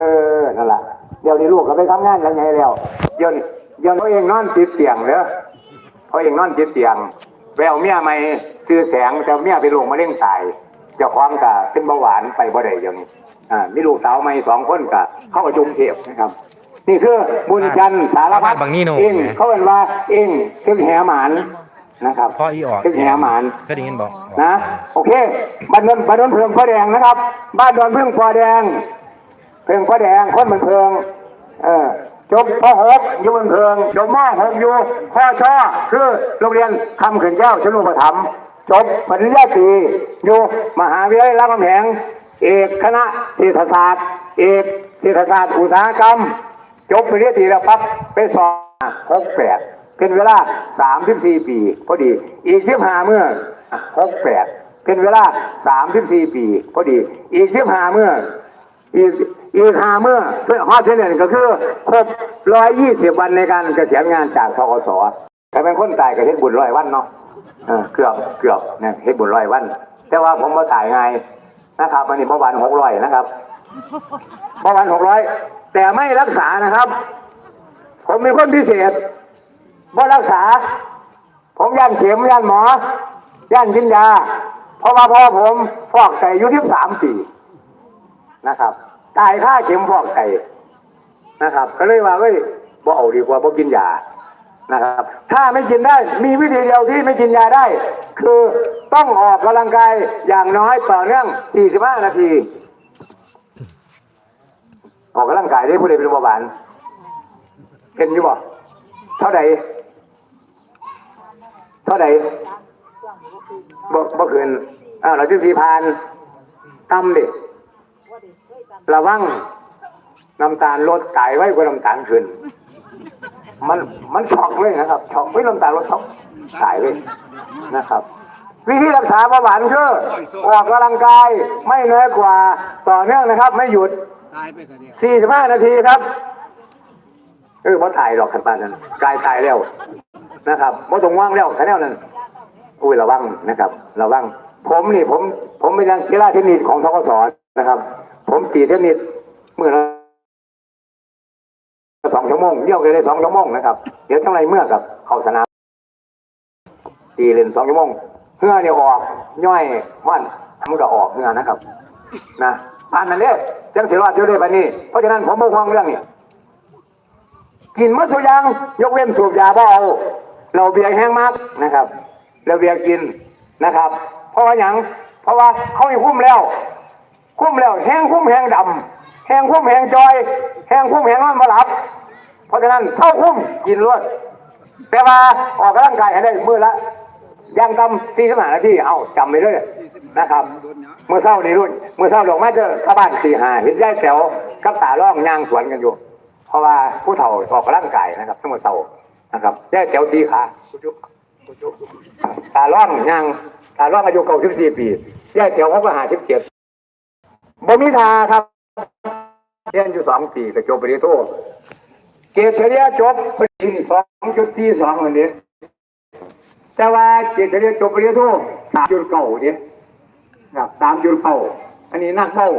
เออนั่นแหละเดี๋ยวนี้ลูกก็ไปทำงานแล้วไงแล้วเดี๋ยวนี้เดี๋ยวนี้พ่อเองนอนติดเตียงเด้อพ่อเองนอนติดเตียงแววเมียไม่ซื้อแสงแต่เมียไปลงมาเล่งตายเจ้าของกะเป็นเบาหวานไปบ่ได้อย่างนี้อ่ามีลูกสาวไม่สองคนกะเข้ากับจุงเทพนะครับ นี่คือบุญจันทร์สารพัดบางนี่หนูเองเขาเป็นว่าเองคือแหหมานนะครับพ่ออีออกคือแหหมานก็ได้ยินบอกนะโอเคบ้านนนบ้านนนเพิงพ่อแดงนะครับ บ้านดอนเพิงพ่อแดงเพิงพ่อแดงคนมันเพิงเออจบพ่อหกอยู่มันเพิงจบมหกอยู่ข้อช่อคือโรงเรียนคำขืนแก้วชนุปถัมจบปริญญาตรีอยู่มหาวิทยาลัยรามคำแหงเอกคณะเศรษฐศาสตร์ เอกเศรษฐศาสตร์อุตสาหกรรม จบปริญญาตรีแล้วปั๊บไปสอบหกแปดเป็นเวลาสามสิบสี่ปีพอดี อีกสิบห้าเมื่อหกแปดเป็นเวลาสามสิบสี่ปีพอดี อีกสิบห้าเมื่อ อีกอีกหาเมื่อพื่อฮอดเทนนก็คือครบร้อยยี่สิบวันในการเกษียณงานจากทกสแต่เป็นคนตายก็เฮ็ดบุญร้อยวันเนาะเออเกือบเกือบเนี่ยเฮ็ดบุญร้อยวัน แต่ว่าผมมาตายไงนะครับอันนี้เมื่อวานหกร้อยนะครับเมื่อวานหกร้อยแต่ไม่รักษานะครับ ผมเป็นคนพิเศษบ่รักษา ผมย่านเข็มย่านหมอย่านกินยาเพราะว่าพ่อผมฟอกไก่อายุที่สามปี นะครับ ตายค่าเข็มฟอกไก่นะครับ ก็เลยว่าเฮ้ยบ่เอาดีกว่าบ่กินยานะครับ ถ้าไม่กินได้มีวิธีเดียวที่ไม่กินยาได้ คือต้องออกกำลังกายอย่างน้อยต่อเนื่อง 45 นาที ออกกำลังกายได้ผู้ใดเป็นเบาหวานเป็นอยู่บ่เท่าใดเท่าใดบ่บ่เกินอ่าเราจะสีพานต่ำดิ ระวังน้ำตาลลดตายไว้กว่าน้ำตาลขึ้น มันมันช็อกเลยนะครับช็อกไม่น้ำตาลลดช็อกตายเลยนะครับวิธีรักษาเบาหวานคือออกกำลังกายไม่น้อยกว่าต่อเนื่องนะครับ ไม่หยุดตายไปกันเนี่ยสี่สิบห้านาทีครับเออพอถ่ายหรอกขันปานนั้นกายตายแล้วนะครับพอตรงว่างแล้วขันแนวนั้นอุ้ยระวังนะครับระวังผมนี่ผม ผมเป็นนักกีฬาเทนนิสของทกศนะครับ ผมตีเทนนิสเมื่อสองชั่วโมงเดี่ยวกันเลยสองชั่วโมงนะครับ เดี๋ยวจังไรเมื่อกับเข้าสนามตีเล่นสองชั่วโมงเพื่อเนี่ยวออกย่อยว่านมันก็ออกเพื่อนะครับ นะปานนั้นเด้จังสิรอดอยู่ได้ปนี้เพราะฉะนั้นผมบ่ห่วงเรื่องนี้กินมัทุย่างยกเว้นสูบยาบ่เอาเราเบียร์แห้งมากนะครับ เราเบียร์กินนะครับ เพราะว่าหยังเพราะว่าเขาให้คุ้มแล้ว คุ้มแล้วแห้งคุ้มแห้งดำแห้งคุ้มแห้งจอย แห้งคุ้มแห้งนอนมาหลับ เพราะฉะนั้นเข้าคุ้มกินรวดแต่ว่าออกกำลังกายให้ได้มือละอยังต่ำสี่สิบห้านาทีเอาจำไปเลยนะครับ เมื่อเช้านี่รุ่น เมื่อเช้าลงมาเจอข้าบ้านสี่หาเห็นยายแถวกับตาล่องย่างสวนกันอยู่ เพราะว่าผู้เฒ่าออกกำลังกายนะครับทั้งหมดเช้านะครับยายแถวตีขาตาล่องย่างตาล่องอายุเก่าสิบสี่ปียายแถวเขาก็หาสิบเจ็ด บ่มีทาครับเรียนอยู่สองปีก็จบปริญญาโทเกรดเฉลี่ยจบปริญญาสองจุดสี่สองวันนี้แต่ว่าเกรดเฉลี่ยจบปริญญาโทสามจุดเก้าเนี่ยครับตามจุดเป้าอันนี้นักเป้า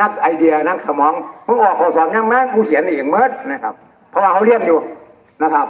นักไอเดียนักสมองมึงออกข้อสอบยังแม่งกูเขียนเองเมิดนะครับ เพราะว่าเขาเรียนอยู่นะครับ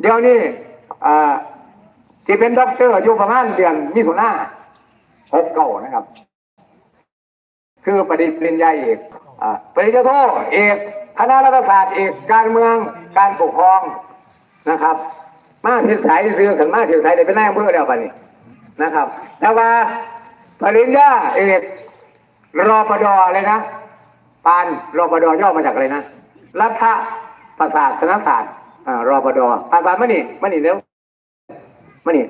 เดี๋ยวนี้อ่าที่เป็นด็อกเตอร์อยู่ประมาณเดือนมิถุนาหกเก้านะครับ คือปริญญาเอกอปริญญาโทเอกคณะรัฐศาสตร์เอกการเมืองการปกครองนะครับ มาเทียนสายซื้อขันมาเทียนสายได้เป็นนายอำเภอแล้วปะนี่นะครับแต่ว่าปริญญาเอกรอปดอะไรนะปานรอปดย่อมาจากอะไรนะรัฐประศาสนศาสตร์รอปดปานปานมานี่มานี่เร็วมานี่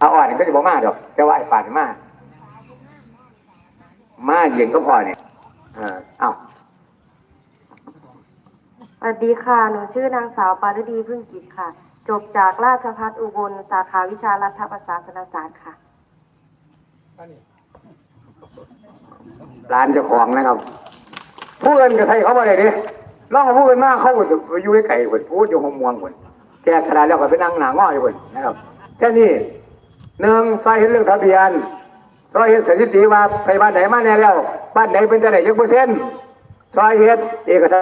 อาอ่อนก็จะบอกมาดอกแต่ว่าไอ้ปานมา มาเย็นก็พอเนี่ยเออเอาสวัสดีค่ะ หนูชื่อนางสาวปารุดีพึ่งกิจค่ะ จบจากราชภัฏอุบล สาขาวิชารัฐประศาสนศาสตร์ค่ะ ร้านเจ้าของนะครับผู้เอินกับไทยเขามาเลยดิลองเอาผู้เอินมาเขาก็จะอยู่ไกลๆคนพูดอยู่หงมวงคนแกกระดาษแล้วก็ไปนั่งหนาง้ออยู่คนนะครับแค่นี้หนึ่งใส่เรื่องทะเบียน ซอยเฮ็ดสถิติว่าไปบ้านไหนมาแน่แล้ว บ้านไหนเป็นจะไหนยักเปอร์เซ็นต์ซอยเฮ็ดเอกสา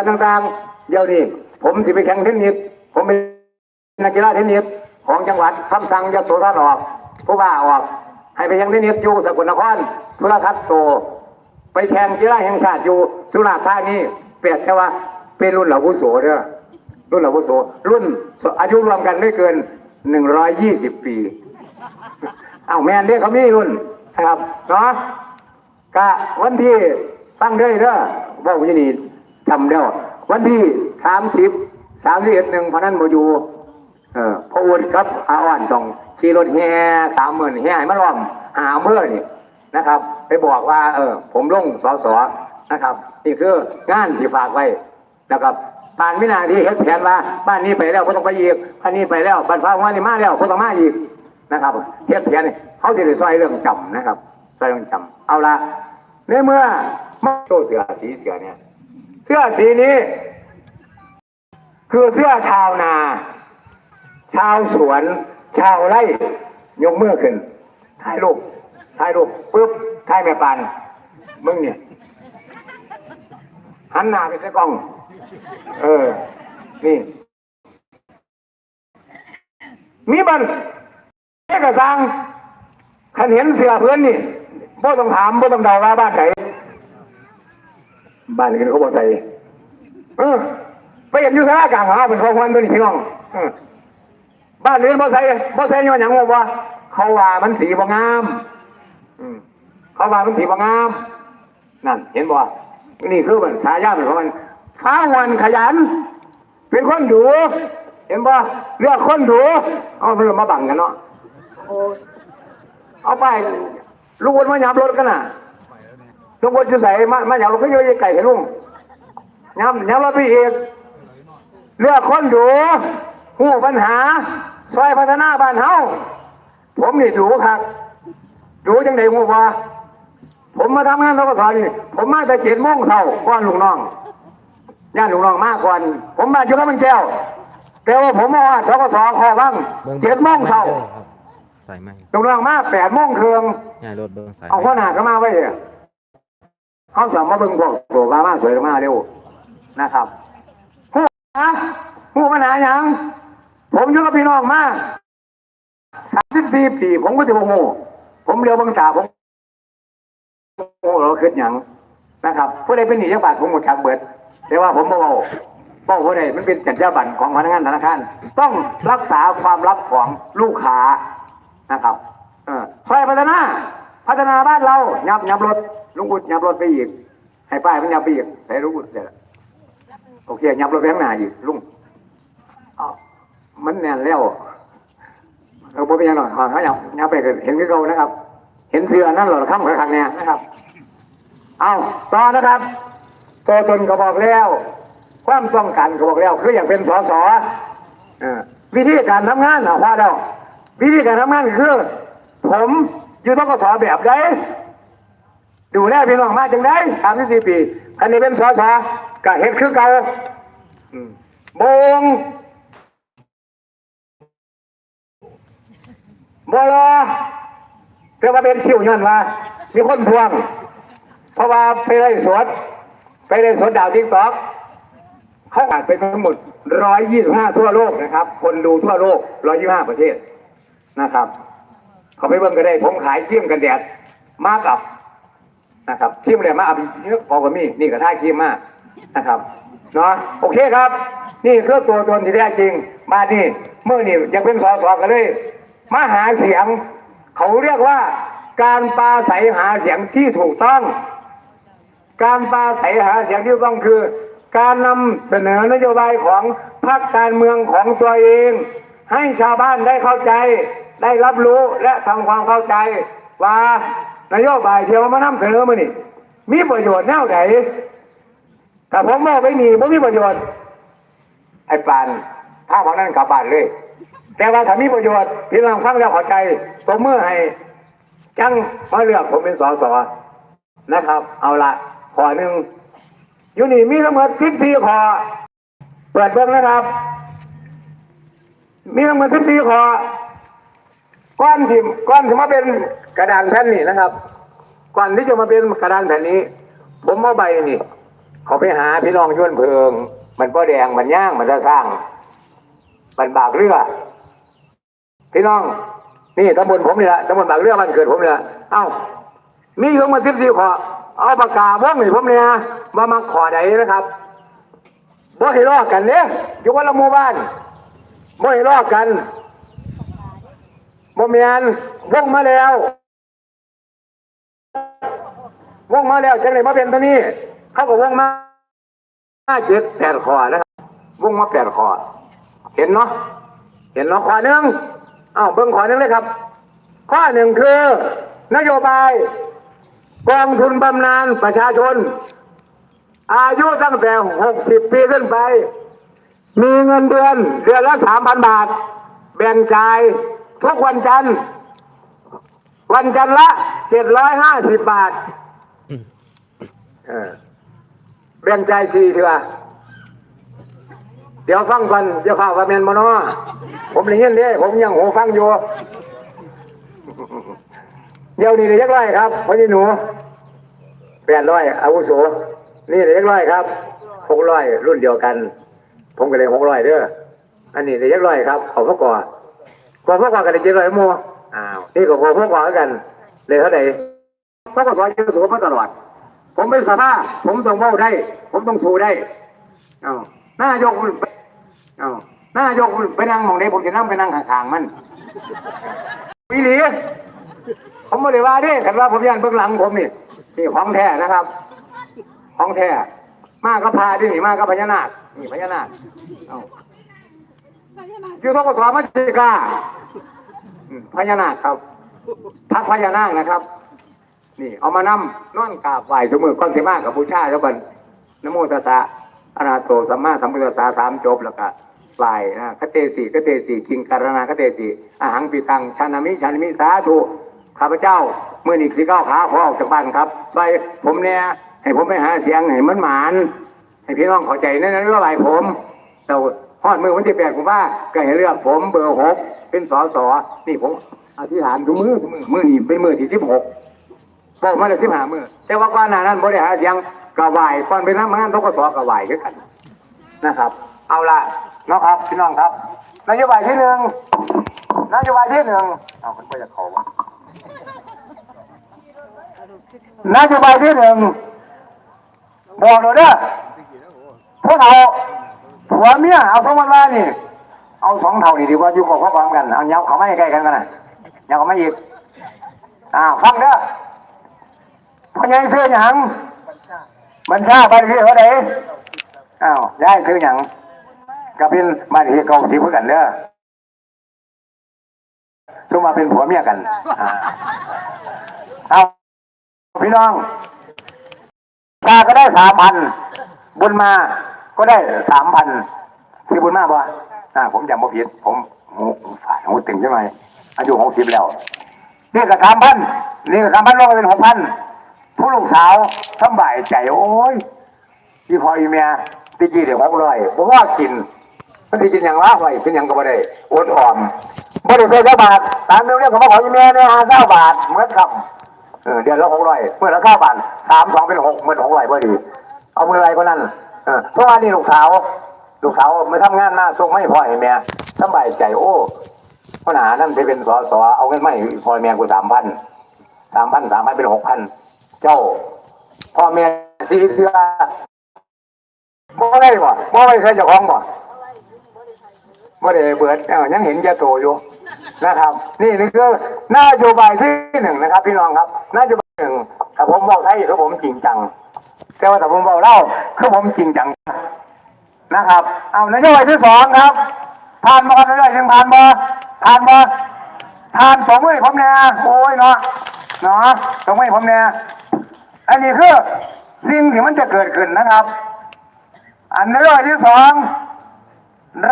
รต่างๆเดี๋ยวนี้ผมสิไปแข่งเทนนิสผมเป็นนักกีฬาเทนนิสของจังหวัดคำสั่งยโสธรออกผู้ว่าออก ให้ไปแข่งเทนนิสอยู่สกลนครธุรทัศน์โต ไปแข่งกีฬาแห่งชาติอยู่สุราษฎร์ธานีเปรียบแค่ว่าเป็นรุ่นเหล่าวุโสเด้อรุ่นเหล่าวุโสรุ่นอายุรวมกันไม่เกินหนึ่งร้อยยี่สิบปี เอ้าแมนเด้เขามีรุ่นนะครับเนาะกะวันที่ตั้งเด้เด้อบอกว่านี่จำได้วันที่สามสิบสามสิบเอ็ดหนึ่งพนันโมยูเออพออวดครับอาอ่อนต้องขี่รถแห่สามหมื่นแห่ให้มาล้อมหาเมื่อนี่นะครับ ไปบอกว่า เออ ผมลงสอสอนะครับนี่คืองานที่ฝากไว้นะครับผ่านวินาทีเฮ็ดแผนว่าบ้านนี้ไปแล้วก็ต้องไปอีกบ้านนี้ไปแล้วบ้านฟ้าของวันนี้มาแล้วก็ต้องมาอีก นะครับเทียบเทียนนี่เขาจะได้ซอยเรื่องจำนะครับซอยเรื่องจำเอาละในเมื่อมาโชว์เสื้อสีเสื้อเนี่ยเสื้อสีนี้ คือเสื้อชาวนา ชาวสวน ชาวไร่ยกมือขึ้นถ่ายรูปถ่ายรูปปุ๊บถ่ายแม่ปานมึงเนี่ยหันหน้าไปใส่กล้อง เออ นี่ มีบัน เอกสารขันเห็นเสือเพื่อนนี่บ่ต้องถามบ่ต้องเดาว่าบ้านไหนบ้านนี้เขาบ่ใส่เออไปเห็นอยู่สากลางหาเป็นของควันตัวนี้พี่น้องบ้านนี้บ่ใส่บ่ใส่ย้อนหยังบ่ว่าเขาว่ามันสีบ่งามอืมเขาว่ามันสีบ่งาม นั่น เห็นบ่นี่คือมันฉายาเป็นของมันข้าวันขยัน เป็นคนดู เห็นบ่เลือกคนดูเอาเรื่องมาบังกันเนาะ เอาไปลุงวนมาหยาบรถกันน่ะลุงวนจะใส่มามาหยาบรถก็เยอะไก่ให้ลุงหยาบหยาบรถไปอีกเลือกคนดูหูปัญหาซอยพัฒนาบ้านเฮาผมนี่ดูครับดูจังไดงูว่า ผมมาทำงานทกศนี่ผมมาแต่เจ็ดโมงเช้าก่อนลุงน้องญาติลุงน้องมากก่อน ผมมาอยู่กับมันแก้วแต่ว่าผมมาว่าทกศขอบ้างเจ็ดโมงเช้า ครับสายไหมลุงน้องมาแปดโมงครึ่งง่ายรถเบิ้งสายไหมเอาข้อหนาก็มาไว้เถอะเขาสามมาเบิ่งพวกตัวมามาสวยมาเร็วนะครับหูนะหูปัญหาหยังผมอยู่กับพี่น้องมาสามสิบสี่ปีผมก็จะโมโหผมเรียวเบังตาผมโอ้เราคิดหยังนะครับผู้ใดเป็นหนี้ยังบาทผมหมดทางเบิด แต่ว่าผมบ่เบาเบาผู้ใดมันเป็นจัญญาบัตรของพนักงานธนาคารต้องรักษาความลับของลูกค้า นะครับเออซอยพัฒนาพัฒนาบ้านเรายับยับรถลุงบุญยับรถไปอีกให้ป้ายมันยับไปอีกให้ลุงบุญเสร็จแล้วโอเคยับรถไปข้างหน้าอีกลุงเอามันแน่นแล้วเออบ่เป็นหยังหรอกเขายับยับไปก็เห็นคือเขานะครับ เห็นเสือนั่นหรอข้ามข้างเนี่ยนะครับ เอาต่อนะครับตัวตนก็บอกแล้ว ความต้องการก็บอกแล้ว คืออยากเป็นสอสอวิธีการทำงานนะว่าแล้ว วิธีการทำงานคือ ผมอยู่ต้องกสแบบใดดูแลพี่น้องมาจังไดสามสิบสี่ปีอันนี้เป็นสสก็เฮ็ดคือเก่าบงบลอเพื่อมาเป็นคิวย้อนว่า มีคนทวง เพราะว่าไปได้สวดไปได้สวดดาวทิกตอกเขาอานไปทั้งหมด125ทั่วโลกนะครับ คนดูทั่วโลก125ประเทศ นะครับ เขาไปเบิ่งก็ได้ ผมขายครีมกันแดดมากอับนะครับครีมอะไรมาอับเยอะพอกับมีนี่ก็ท่ายครีมมากนะครับเนาะโอเคครับ นี่คือตัวตนที่แท้จริงมานี่เมื่อนี่ยังเป็นสอสอกันเลยมาหาเสียง เขาเรียกว่า การปาศัยหาเสียงที่ถูกต้อง การปาศัยหาเสียงที่ถูกต้องคือ การนำเสนอนโยบายของพรรคการเมืองของตัวเอง ให้ชาวบ้านได้เข้าใจ ได้รับรู้และทำความเข้าใจว่านโยบายเที่เรามานำเสนอมานี่มีประโยชน์แนวไหนแต่ผมบอกไปนี่ไม่มีประโยชน์ ไอ้ปานถ้าของนั้นกลับบ้านเลย แต่ว่าถ้ามีประโยชน์พี่น้องฟังแล้วเข้าใจตบมือให้จังมาเลือกผมเป็นสสนะครับ เอาละขอหนึ่งอยู่นี่มีทั้งหมดสิบสี่ขอเปิดเบิ้งนะครับ มีทั้งหมดสิบสี่ขอ ก้อนที่ก้อนที่มาเป็นกระดานแผ่นนี่นะครับก่อนที่จะมาเป็นกระดานแผ่นนี้ ผมเอาใบนี่ เขาไปหาพี่น้องย้วนเพิง มันป้อแดงมันย่างมันจะสร้าง มันบากเรือพี่น้อง นี่ตำบลผมนี่แหละตำบลบากเรือมันเกิดผมนี่แหละเอ้ามีอยู่มาสิบสี่ขอเอาปากกาว่องให้ผมเนี่ยมามาขอใดนะครับบ่ให้ลอกกันเนี่ยอยู่วันละหมู่บ้านบ่ให้ลอกกัน บ่เมียนว่องมาแล้วว่องมาแล้วจังเลยมาเป็นตัวนี้ เขาก็ว่องมาห้าเจ็ดแปดขอนะครับว่องมาแปดขอเห็นเนาะเห็นเนาะขอหนึ่งอ้าวเบิ่งขอหนึ่งเลยครับ ข้อหนึ่งคือ นโยบายกองทุนบำนาญประชาชน อายุตั้งแต่60ปีขึ้นไป มีเงินเดือนเดือนละ3,000บาท แบ่งจ่าย ทุกวันจันทร์วันจันทร์ละ750บาทเออแบ่งจ่ายสี่เถื่อเดี๋ยวฟังก่อนเดี๋ยวข่าวว่าเมนมานอผมได้ยินเด้ผมยังหูฟังอยู่เดี๋ยวนี้เรียกร้อยครับพ่อนี่หนูแปดร้อยอาวุโสนี่เรียกร้อยครับหกร้อยรุ่นเดียวกัน ผมก็เลยหกร้อยเด้ออันนี้เรียกร้อยครับเขาพ่อก่อ ก่อพ่อก่อกันเลยเจ็ดร้อยโมอ้าวนี่ก็ก่อพ่อก่อกันเลยเท่าไหร่พ่อก่อสอนเยอะสูงมาตลอด ผมเป็นสภาพผมต้องเว้าได้ ผมต้องสู้ได้เอ้าหน้ายกมันไปเอ้าหน้ายกมันไปนั่งหมองนี้ผมจะนั่งไปนั่งข้างๆมันวิลีผมไม่ได้ว่าเดิขันว่าผมยันเบื้องหลังผมนี่นี่ของแท้นะครับ ของแท้มากก็พาดินี่มากก็พญานาคนี่พญานาคเอา อยู่ทกศมัจจิกาพญานาคครับพักพญานาคนะครับ นี่ เอามานำนอนกราบไหว้สมือก้อนเสมากับบูชาเจ้าบันนโมตัสสะอะระหะโตสัมมาสัมพุทธัสสะสามจบแล้วก็ไหว้นะคเตสีคเตสีกิงการณาคเตสีอาหังปิตังชานามิชานามิสาธุข้าพเจ้าเมื่อนี้สิก้าวขาขอออกจากบ้านครับไปผมเนี่ยให้ผมไปหาเสียงให้มันหมานให้พี่น้องเข้าใจนั่นนะเรื่องอะไรผมแต่ ฮอดมือวันที่แปดผมว่าก็ให้เลือกผมเบอร์หกเป็นสอสอนี่ผมอธิษฐานดูมือมือมือนี่เป็นมือที่สิบหกบอกมาเลยสิบห้ามือแต่ว่าก่อนหน้านั้นบริหารเสียงกระวายก่อนไปทำงานทกศกระวายด้วยกันนะครับ เอาละเนาะครับพี่น้องครับนโยบายที่หนึ่งนโยบายที่หนึ่งเอาคนก็จะเขาวะนโยบายที่หนึ่งบอกเลยเด้อพวกเรา ผัวเมียเอาสองวันมานี่ เอาสองเท่านี่ดีกว่าอยู่กับพ่อความกัน เอาเงาเขาไม่ใกล้กันกันนะเงาเขาไม่อีกอ่าฟังเด้อพ่อใหญ่ซื้อหยังมันชาบ้านที่เขาไหนอ้าวย้ายซื้อหยังกับเป็นบ้านที่เก่าสิเพื่อกันเด้อซุมมาเป็นผัวเมียกันเอาพี่น้องชาก็ได้สามพันบุญมา ก็ได้สามพันคือบุญมาบ่อ่าผมจำบ่ผิดผมหูฝาดหูตึงใช่ไหมอายุหกสิบแล้ว นี่ก็สามพันนี่ก็สามพันลงไปเป็นหกพันผู้ลูกสาวสำบายใจโอ้ยพี่พออีเมียตีกี้เดี๋ยวหกร้อยผมว่ากินมันตีกินอย่างละไว้กินอย่างก็ไม่ได้อดออมไม่ได้ใช้เจ้าบาทตามเรื่องของขออีเมียเนี่ยห้าเก้าบาทเหมือนคำเออเดือนละหกร้อยเมื่อละเก้าบาทสามสองเป็นหกเหมื่อหกร้อยพอดี เอามืออะไรก็นั่น เออเพราะว่านี่ลูกสาว ลูกสาวไม่ทำงานมาส่งไม่พอให้แม่สบายใจโอ้ปัญหานั่นไปเป็นสอสอเอาเงินไม่พอแม่กูสามพันสามพันสามพันเป็นหกพันเจ้าพ่อแม่สีเสือบ่ได้บ่บ่ได้ใครเจ้าของบ่บ่ได้เบิดเอ้ายังเห็นแกโตอยู่นะครับ นี่นี่คือนโยบายที่หนึ่งนะครับ พี่น้องครับนโยบายหนึ่งถ้าผมบอกไทยคือผมจริงจัง แต่ว่าถ้าผมบอกเล่าคือผมจริงจังนะครับ เอานโยบายที่สองครับผ่านมาเรื่อยยังผ่านมาผ่านมาผ่านสองมือผมเนี่ยโอ้ยเนาะเนาะสองมือผมเนี่ยอันนี้คือสิ่งที่มันจะเกิดขึ้นนะครับ อันเรื่องที่สอง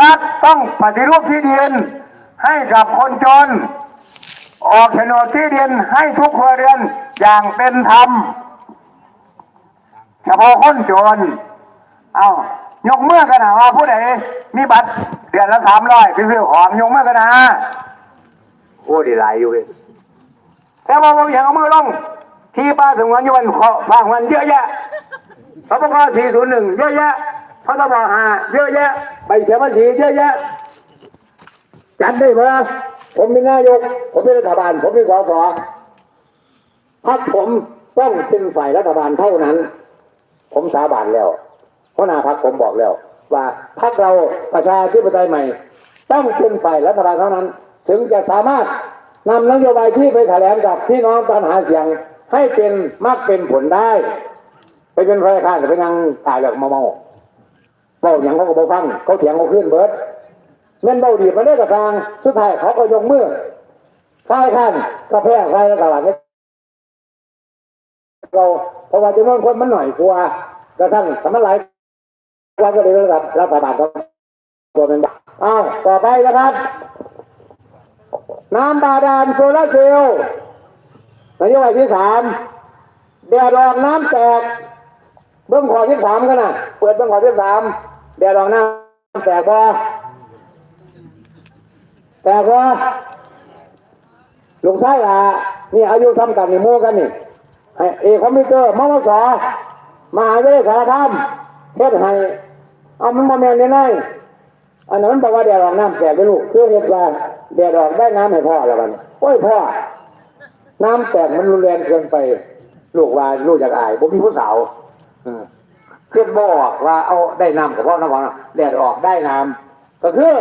รัฐต้องปฏิรูปที่ดินให้กับคนจน ออกโฉนดที่ดินให้ทุกครัวเรือนอย่างเป็นธรรม เฉพาะคนจน เอายกมือกันนะว่าผู้ใดมีบัตรเดือนละสามร้อยไปซื้อของยกมือกันนะโอ้ดีหลายอยู่เลยแต่ว่าผมอยากเอามือลงที่ป้าสงวนยวันขอป้าสงวนเยอะแยะสปก401เยอะแยะพทบหาเยอะแยะใบเสียภาษีเยอะแยะจัดได้ไหมผมเป็นนายก ผมเป็นรัฐบาล ผมเป็นสสพักผมต้องเป็นฝ่ายรัฐบาลเท่านั้น ผมสาบานแล้วเพราะหนาพักผมบอกแล้ว ว่าพักเราประชาธิปไตยใหม่ ต้องเป็นฝ่ายรัฐบาลเท่านั้น ถึงจะสามารถนำนโยบายที่ไปแถลงกับพี่น้องตอนหาเสียงให้เป็นมากเป็นผลได้ ไปเป็นฝ่ายค้าจะไปนั่งตายแบบเมาเมาเบาอย่างเขาก็บ่ฟัง เขาเถียงเขาขึ้นเบิดเงินเบาดีมาได้กระทาง สุดท้ายเขาก็ยกมือฝ่ายข้านกระแพงฝ่ายรัฐบาลเรา เพราะว่าจำนวนคนมันหน่อยกว่ากระทั่งสมัยหลายกว่าก็เลยรัฐรัฐบาลก็ตัวเป็นบ้าอ้าวต่อไปนะครับ น้ำบาดาลโซลาร์เซลล์นโยบายที่สามแดดออกน้ำแตกเบื้องขอที่สามกันนะเปิดเบื้องขอที่สามแดดออกน้ำแตกบ่แต่ว่ลุงชายอะนี่อายุทำกันนี่โม่กันนี่ เอกคอมพิวเตอร์มอสมหาวิทยาลัยสารคามเฮ็ดให้เอามันมาแมนได้อันนั้นมันบอกว่าแดดออกน้ำแตกไปลูกคือเฮ็ดว่าแดดออกได้น้ำให้พ่อแล้วกันโอ้ยพ่อ น้ำแตกมันรุนแรงเกินไป ลูกว่าลูกอยากอายผมมีผู้สาวเพื่อนบอกว่าเอาได้น้ำกับพ่อน้ำหวานแดดออกได้น้ำก็คือ